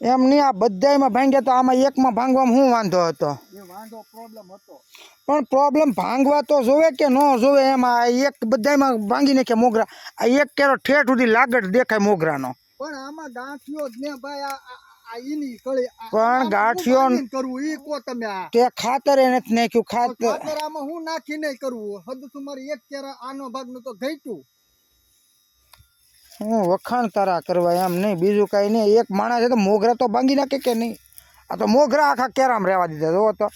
એમ નહીં આ બધામાં ભાંગ્યા તો આમાં એકમાં ભાંગવામાં શું વાંધો હતો? વાંધો પ્રોબ્લેમ હતો. પણ પ્રોબ્લેમ ભાંગવા તો જોવે કે ન જોવે એમાં એક બધાયમાં ભાંગી નાખે મોગરા. આ એક કેરો ઠેઠ સુધી લાગડ દેખાય મોગરાનો. પણ આમાં ગાંઠિયો જ ને ભાઈ આ પણ ગાંઠિયો કરવું ઈ કો તમે આ? તે ખાતર એને નથી નાખ્યું ખાતર ખાતર આમાં હું નાખી નહીં કરવું હદ તમારી એક કેરા આનો ભાગનું તો ઘટ્યું. હું વખાણ તારા કરવા એમ નહીં બીજું કાંઈ નહીં. એક માણસ છે તો મોગરા તો ભાંગી નાખે કે નહીં? આ તો મોગરા આખા કેરામ રહેવા દીધા જોવો તો.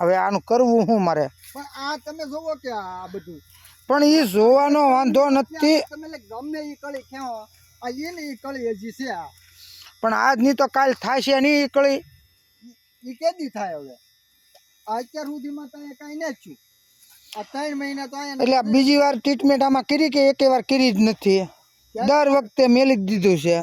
હવે આનું કરવું શું મારે? પણ આ તમે જોવો કે આ બધું. પણ એ જોવાનો વાંધો નથી. તમે ગમે એ કળી ક્યાં આ એની એ કળી હજી છે આ. પણ આજની તો કાલ થશે નહીં એ કળી. એ કેદી થાય હવે? આ અત્યાર સુધીમાં તમે કાંઈ નથી છું આ ત્રણ મહિના તો એટલે બીજી વાર ટ્રીટમેન્ટ આમાં કરી કે એકે વાર કરી જ નથી? દર વખતે મેલી જ દીધું છે.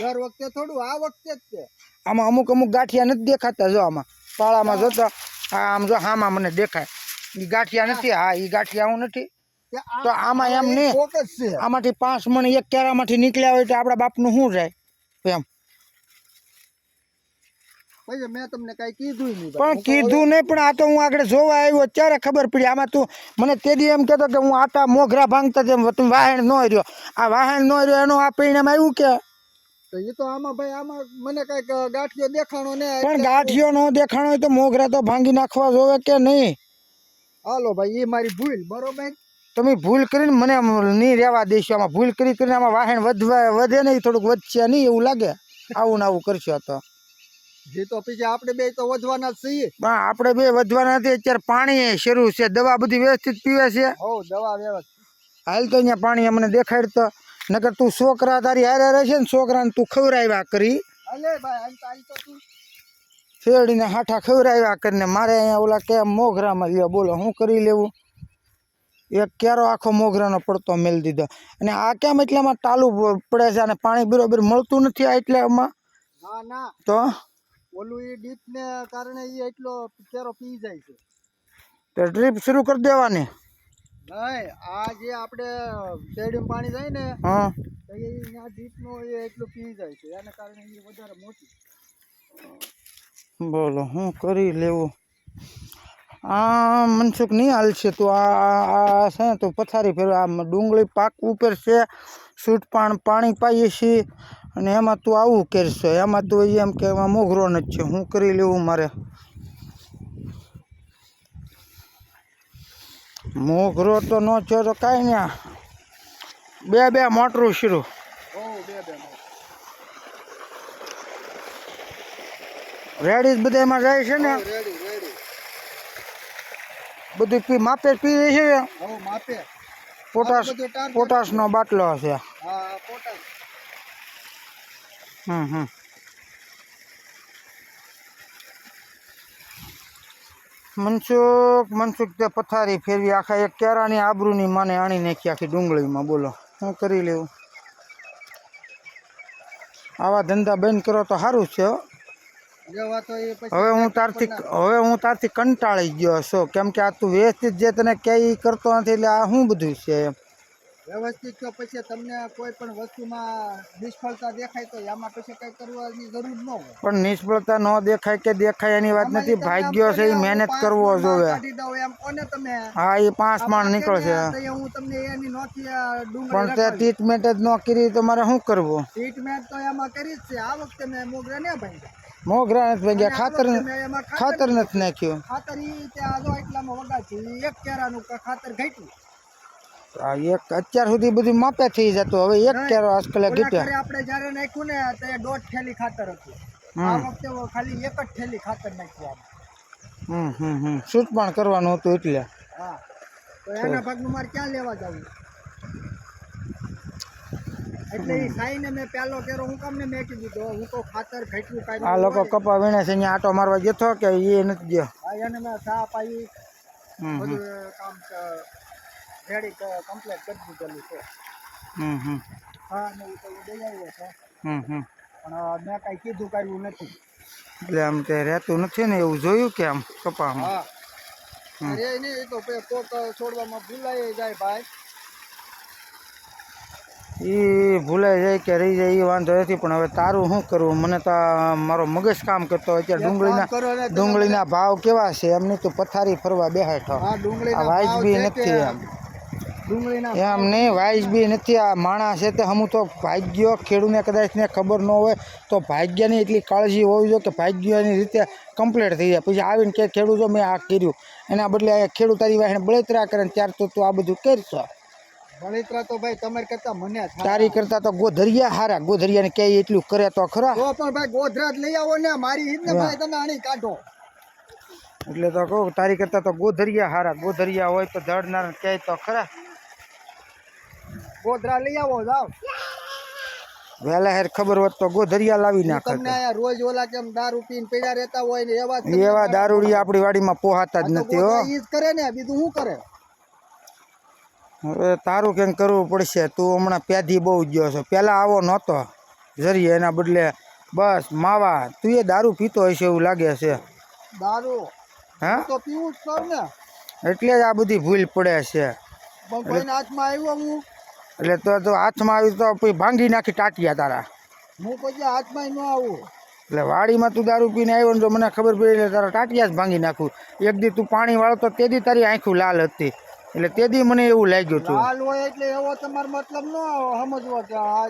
દર વખતે થોડું આ વખતે જ છે. આમાં અમુક અમુક ગાંઠિયા નથી દેખાતા જો આમાં. પાળામાં જોતા આમ જો હામાં મને દેખાય. એ ગાંઠિયા નથી હા એ ગાંઠિયા હું નથી. તો આમાં એમ નહીં. આમાંથી પાંચ મણ એક કેરામાંથી નીકળ્યા હોય તો આપણા બાપનું શું જાય એમ. પછી મેં તમને કાંઈ કીધું નહીં પણ કીધું નહીં પણ આ તો હું આગળ જોવા આવ્યો અત્યારે ખબર પડી. આમાં તું મને તે દી એમ કહેતો કે હું આટા મોઘરા ભાંગતા તેમ તું વાહણ ન રહ્યો. આ વાહણ ન રહ્યો એનો આ પરિણામ આવ્યું કે? એ તો આમાં ભાઈ આમાં મને કાંઈક ગાંઠિયો દેખાણો ને પણ ગાંઠિયો ન દેખાણો હોય તો મોગરા તો ભાંગી નાખવા જોવે કે નહીં? હાલો ભાઈ એ મારી ભૂલ બરોબર? તમે ભૂલ કરીને મને નહીં રહેવા દેશો આમાં ભૂલ કરી કરીને આમાં વાહણ વધવા વધે નહીં થોડુંક વધશે નહીં એવું લાગે? આવું ને આવું કરશો તો. જે તો પછી આપણે બે તો વધવાના જ છીએ. પણ આપણે બે વધવાના અત્યારે પાણી શરૂ છે. દવા બધી વ્યવસ્થિત પીવે છે. હો દવા વ્યવસ્થિત. હાલ તો અહીંયા પાણી અમને દેખાડતો નકર તું છોકરા તારી હારે રહેશે ને છોકરાને તું ખવડાવ્યા કરી. અલે ભાઈ હાલ તો હાલ તો તું. શેરડીને હાઠા ખવડાવ્યા કરીને મારે અહીંયા ઓલા કે મોગરામાં લ્યો બોલો શું કરી લેવું? એક કેરો આખો મોગરાનો પડતો મેલ દીધો. અને આ કેમ એટલામાં ટાલુ પડે છે? અને પાણી બરોબર મળતું નથી આ એટલામાં? તો? ઓલું એ ડીપ ને કારણે એ એટલો કેરો પી જાય છે. તો ડ્રીપ શરૂ કરી દેવાની. નહીં આ જે આપણે શેરડીમાં પાણી જાય ને હા. તો એ આ ડીપનો એ એટલું પી જાય છે એના કારણે એ વધારે મોટી. બોલો હું કરી લેવું? આ મનસુખ નહીં હાલશે તો આ છે ને તું પથારી ફેરવા આ ડુંગળી પાક ઉપર છે સૂટ પાણ પાણી પાઈએ છીએ. અને એમાં તું આવું કરશો. એમાં તું એમ કે એમાં મોઘરો નથી છે. હું કરી લેવું મારે. મોઘરો તો ન છો તો કાંઈ નહીં બે બે મોટરું શીરું. રેડી બધા એમાં જાય છે ને? બધું પી માપે જ પી છે? પોટાશ પોટાશનો બાટલો છે હા હમ હમ. મનસુખ મનસુખ તે પથારી ફેરવી આખા એક કેરાની આબરૂની માને આણી નાખી આખી ડુંગળીમાં બોલો. શું કરી લેવું? આવા ધંધા બંધ કરો તો સારું છે હો. હવે હું તારથી હવે હું તારથી કંટાળી ગયો છું કેમ કે આ તું વ્યવસ્થિત જે તને ક્યાંય કરતો નથી એટલે આ શું બધું છે એમ? વ્યવસ્થિત તો પછી તમને કોઈ પણ વસ્તુમાં નિષ્ફળતા દેખાય તો એમાં પછી કઈ કરવાની જરૂર ન હોય. પણ નિષ્ફળતા ન દેખાય કે દેખાય એની વાત નથી. ભાગ્યો છે એ મહેનત કરવો જોવે. એમ કોને તમે? હા એ પાંચ માણ નીકળશે. હું તમને એની નોથી પણ તે ટ્રીટમેન્ટ જ ન કરી તો મારે શું કરવું? ટ્રીટમેન્ટ તો એમાં કરી જ છે. આ વખતે મેં મોગરા ને ભાઈ મોગરા નથી ભાગ્યા. ખાતર ખાતર નથી નાખ્યું. ખાતર એ ત્યાં આજો એટલામાં વગા છે એક કેરાનું ખાતર ઘટ્યું. આ એક અત્યાર સુધી બધું માપે થઈ જતું. હવે એક કેરો આજકાલ ઓલા ઘીટ્યા ઘરે આપણે જ્યારે નાખ્યું ને તો એ દોઢ થેલી ખાતર હતું. આ વખતે ખાલી એક જ થેલી ખાતર નાખ્યું આમાં. હમ હમ હમ. શૂટ પણ કરવાનું હતું એટલે. હા. તો એના ભાગનું મારે ક્યાં લેવા જવું? એટલે એ ખાઈને મેં પહેલો કેરો હું કામ ને મેં કીધું તો હું તો ખાતર ઘટ્યું કાઢ્યું આ લોકો કપા વીણે છે અહીંયા આટો મારવા જતો કે એ નથી ગયો? હા એને મેં ચા પાઈ હમ હમ. બધું કામ રેડી કમ્પ્લીટ કરી દીધેલું છે. હમ હમ. હા ને એ તો દઈ છે. હમ હમ. પણ મેં કાંઈ કીધું કર્યું નથી. એટલે આમ તે રહેતું નથી ને એવું જોયું કે આમ કપામાં હા. અરે નહીં એ તો કોક છોડવામાં ભૂલાઈ જાય ભાઈ. એ ભૂલાઈ જાય કે રહી જાય એ વાંધો નથી પણ હવે તારું શું કરવું? મને તો મારો મગજ કામ કરતો હોય અત્યારે ડુંગળીના ડુંગળીના ભાવ કેવા છે? એમની તો પથારી ફરવા બેહાઠો વાજબી નથી એમ. એમ નહીં વાઇસ બી નથી આ માણસ છે તે હમું તો ભાગ્યો ખેડૂને કદાચ ને ખબર ન હોય તો ભાગ્યની એટલી કાળજી હોવી જોઈએ કે ભાગ્યની રીતે કમ્પ્લીટ થઈ જાય. પછી આવીને કે ખેડૂતો મેં આ કર્યું. એના બદલે ખેડૂત તારી વાહને બળતરા કરે ને ત્યાર તો તું આ બધું કરશો. બળિત્રા તો ભાઈ તમારે કરતા મને તારી કરતા તો ગોધરિયા હારા. ગોધરિયાને કહે એટલું કરે તો ખરા. તો પણ ભાઈ ગોધરા જ લઈ આવો ને મારી હિત ને ભાઈ તમે આણી કાઢો. એટલે તો કહું તારી કરતાં તો ગોધરિયા હારા. ગોધરિયા હોય તો દળનાર કહે તો ખરા. ગોધરા લઈ આવો જાવ વેલા હેર ખબર હોત તો ગોધરિયા લાવી નાખે તમને આયા રોજ ઓલા કેમ દારૂ પીને પડ્યા રહેતા હોય ને એવા જ એવા દારૂડી આપણી વાડીમાં પોહાતા જ નથી હો. ઈ જ કરે ને બીજું શું કરે? હવે તારું કેમ કરવું પડશે. તું હમણાં પ્યાધી બહુ ગયો છો. પહેલાં આવો નહોતો. જરીએ એના બદલે બસ માવા તું એ દારૂ પીતો હશે એવું લાગે છે. દારૂ? હા? તો પીવું જ ને. એટલે જ આ બધી ભૂલ પડે છે. પણ કોઈના હાથમાં આવ્યો હું. એટલે તો તો હાથમાં આવી તો પછી ભાંગી નાખી ટાટિયા તારા. હું પછી દી હાથમાં ન આવું. એટલે વાડીમાં તું દારૂ પીને આવ્યો ને તો મને ખબર પડી એટલે તારા ટાટિયા જ ભાંગી નાખું. એક દી તું પાણી વાળો તો તે દી તારી આંખું લાલ હતી. એટલે તે દી મને એવું લાગ્યું હતું લાલ હોય એટલે એવો તમારો મતલબ ન સમજવો કે આ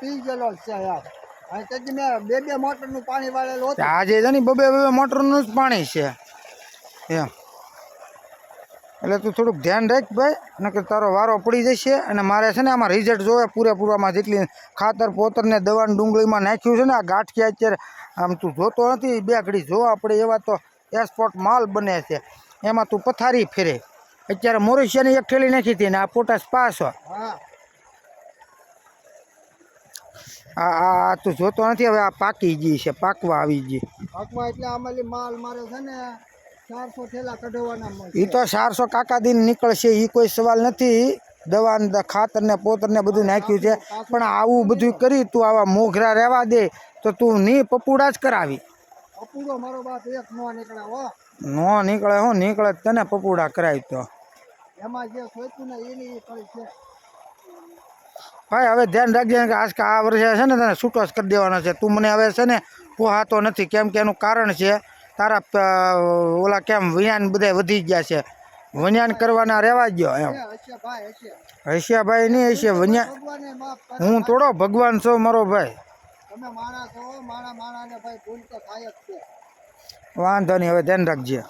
પી ગયેલો છે યાર અને તેથી મેં બે બે મોટરનું પાણી વાળેલું હતું. આજે છે ને બબે બબે મોટરનું જ પાણી છે. એમ. એટલે તું થોડુંક ધ્યાન રાખ ભાઈ, નકર તારો વારો પડી જશે અને મારે છે ને આમાં રિઝલ્ટ જોવે પૂરેપૂરામાં જેટલી ખાતર પોતરને દવાની ડુંગળીમાં નાખ્યું છે ને, આ ગાંઠિયા અત્યારે આમ તું જોતો નથી, બે ઘડી જોવા પડે એવા તો એસપોર્ટ માલ બને છે. એમાં તું પથારી ફેરે. અત્યારે મોરિશિયાની એક થેલી નાખી હતી ને, આ પોટાશ પાસ આ આ તું જોતો નથી, હવે આ પાકી ગઈ છે, પાકવા આવી ગઈ. પાકવા એટલે આમાં માલ મારે છે ને એ તો ચારસો કાકા દિન નીકળશે એ કોઈ સવાલ નથી. દવા ખાતર ને પોતર ને બધું નાખ્યું છે. પણ આવું બધું કરી તું આવા મોઘરા રહેવા દે તો તું ની પપુડા જ કરાવી. મારો બાપ એક નો નીકળે હો. નો નીકળે હું નીકળે તને પપુડા કરાવી તો. એમાં જે સોચ્યું ને એની કરી છે. ભાઈ હવે ધ્યાન રાખજે કે આજ આ વર્ષે છે ને તને છૂટો કરી દેવાનો છે. તું મને હવે છે ને પોહાતો નથી કેમ કે એનું કારણ છે તારા ઓલા કેમ વિયાન બધા વધી ગયા છે? વન્યાન કરવાના રહેવા ગયો એમ. હૈસિયાભાઈ નહીં હશે વન્યા હું થોડો ભગવાન છો મારો ભાઈ. વાંધો નહીં હવે ધ્યાન રાખજે.